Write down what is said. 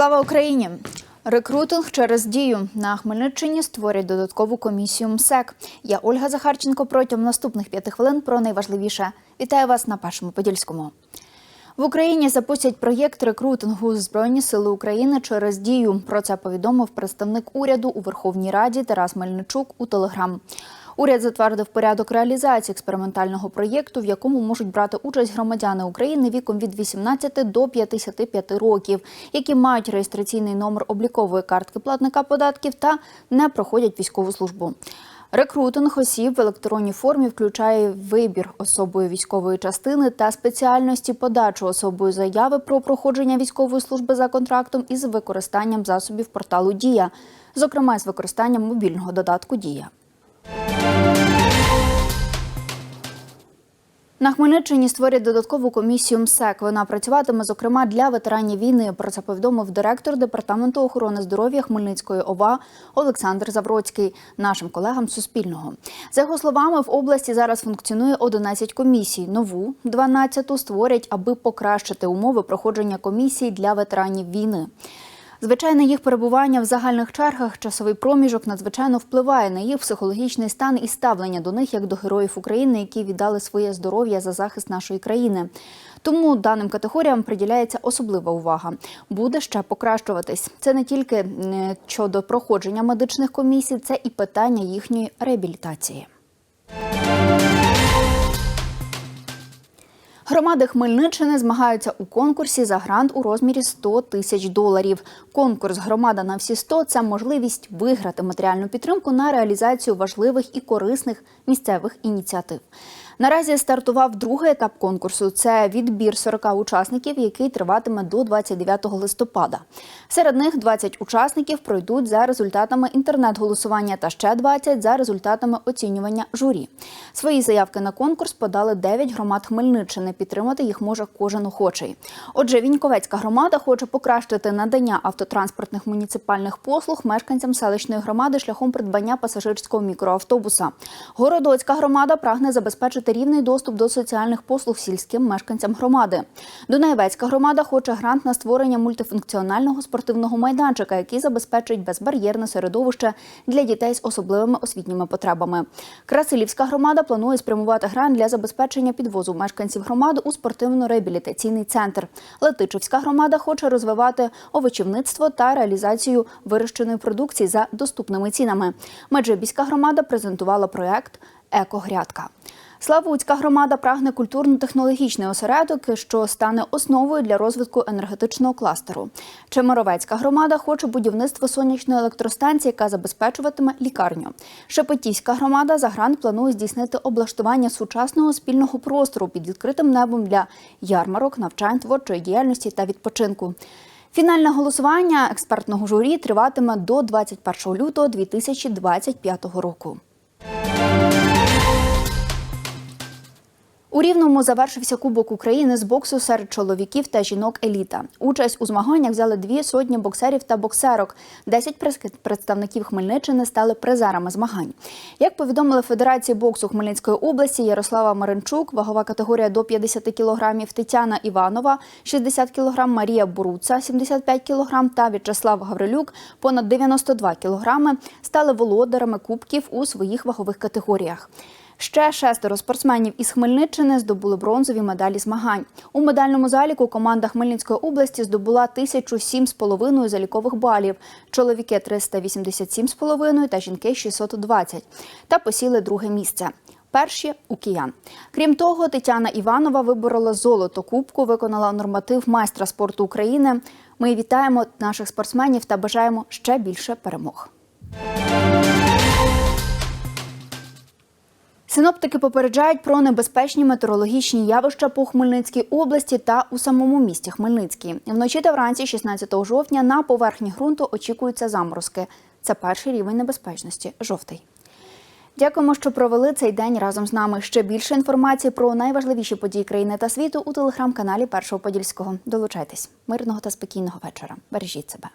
Слава Україні! Рекрутинг через дію на Хмельниччині створять додаткову комісію МСЕК. Я Ольга Захарченко. Протягом наступних п'яти хвилин про найважливіше. Вітаю вас на першому подільському. В Україні запустять проєкт рекрутингу Збройні сили України через дію. Про це повідомив представник уряду у Верховній Раді Тарас Мельничук у Телеграм. Уряд затвердив порядок реалізації експериментального проєкту, в якому можуть брати участь громадяни України віком від 18 до 55 років, які мають реєстраційний номер облікової картки платника податків та не проходять військову службу. Рекрутинг осіб в електронній формі включає вибір особою військової частини та спеціальності подачу особою заяви про проходження військової служби за контрактом із використанням засобів порталу Дія, зокрема з використанням мобільного додатку Дія. На Хмельниччині створять додаткову комісію МСЕК. Вона працюватиме, зокрема, для ветеранів війни. Про це повідомив директор департаменту охорони здоров'я Хмельницької ОВА Олександр Завроцький нашим колегам Суспільного. За його словами, в області зараз функціонує 11 комісій. Нову 12-ту створять, аби покращити умови проходження комісій для ветеранів війни. Звичайне, їх перебування в загальних чергах, часовий проміжок надзвичайно впливає на їх психологічний стан і ставлення до них як до героїв України, які віддали своє здоров'я за захист нашої країни. Тому даним категоріям приділяється особлива увага. Буде ще покращуватись. Це не тільки е, щодо проходження медичних комісій, це і питання їхньої реабілітації. Громади Хмельниччини змагаються у конкурсі за грант у розмірі 100 тисяч доларів. Конкурс Громада на всі 100» – це можливість виграти матеріальну підтримку на реалізацію важливих і корисних місцевих ініціатив. Наразі стартував другий етап конкурсу. Це відбір 40 учасників, який триватиме до 29 листопада. Серед них 20 учасників пройдуть за результатами інтернет-голосування та ще 20 за результатами оцінювання журі. Свої заявки на конкурс подали 9 громад Хмельниччини. Підтримати їх може кожен охочий. Отже, Віньковецька громада хоче покращити надання автотранспортних муніципальних послуг мешканцям селищної громади шляхом придбання пасажирського мікроавтобуса. Городоцька громада прагне забезпечити рівний доступ до соціальних послуг сільським мешканцям громади. Дунаєвецька громада хоче грант на створення мультифункціонального спортивного майданчика, який забезпечить безбар'єрне середовище для дітей з особливими освітніми потребами. Красилівська громада планує спрямувати грант для забезпечення підвозу мешканців громади у спортивно-реабілітаційний центр. Летичівська громада хоче розвивати овочівництво та реалізацію вирощеної продукції за доступними цінами. Меджибіська громада презентувала проект Екогрядка. Славутська громада прагне культурно-технологічний осередок, що стане основою для розвитку енергетичного кластеру. Чемеровецька громада хоче будівництво сонячної електростанції, яка забезпечуватиме лікарню. Шепетівська громада за грант планує здійснити облаштування сучасного спільного простору під відкритим небом для ярмарок, навчань, творчої діяльності та відпочинку. Фінальне голосування експертного журі триватиме до 21 лютого 2025 року. Рівному завершився Кубок України з боксу серед чоловіків та жінок еліта. Участь у змаганнях взяли дві сотні боксерів та боксерок. Десять представників Хмельниччини стали призерами змагань. Як повідомили Федерації боксу Хмельницької області Ярослава Маринчук, вагова категорія до 50 кілограмів, Тетяна Іванова 60 кілограм, Марія Буруца 75 кілограм та В'ячеслав Гаврилюк понад 92 кілограми стали володарами кубків у своїх вагових категоріях. Ще шестеро спортсменів із Хмельниччини здобули бронзові медалі змагань. У медальному заліку команда Хмельницької області здобула 1007,5 залікових балів, чоловіки 387,5 та жінки 620. Та посіли друге місце. Перші у киян. Крім того, Тетяна Іванова виборола золото кубку, виконала норматив майстра спорту України. Ми вітаємо наших спортсменів та бажаємо ще більше перемог. Синоптики попереджають про небезпечні метеорологічні явища по Хмельницькій області та у самому місті Хмельницький. Вночі та вранці, 16 жовтня, на поверхні ґрунту очікуються заморозки. Це перший рівень небезпечності жовтий. Дякуємо, що провели цей день разом з нами. Ще більше інформації про найважливіші події країни та світу у телеграм-каналі Першого Подільського. Долучайтесь мирного та спокійного вечора. Бережіть себе.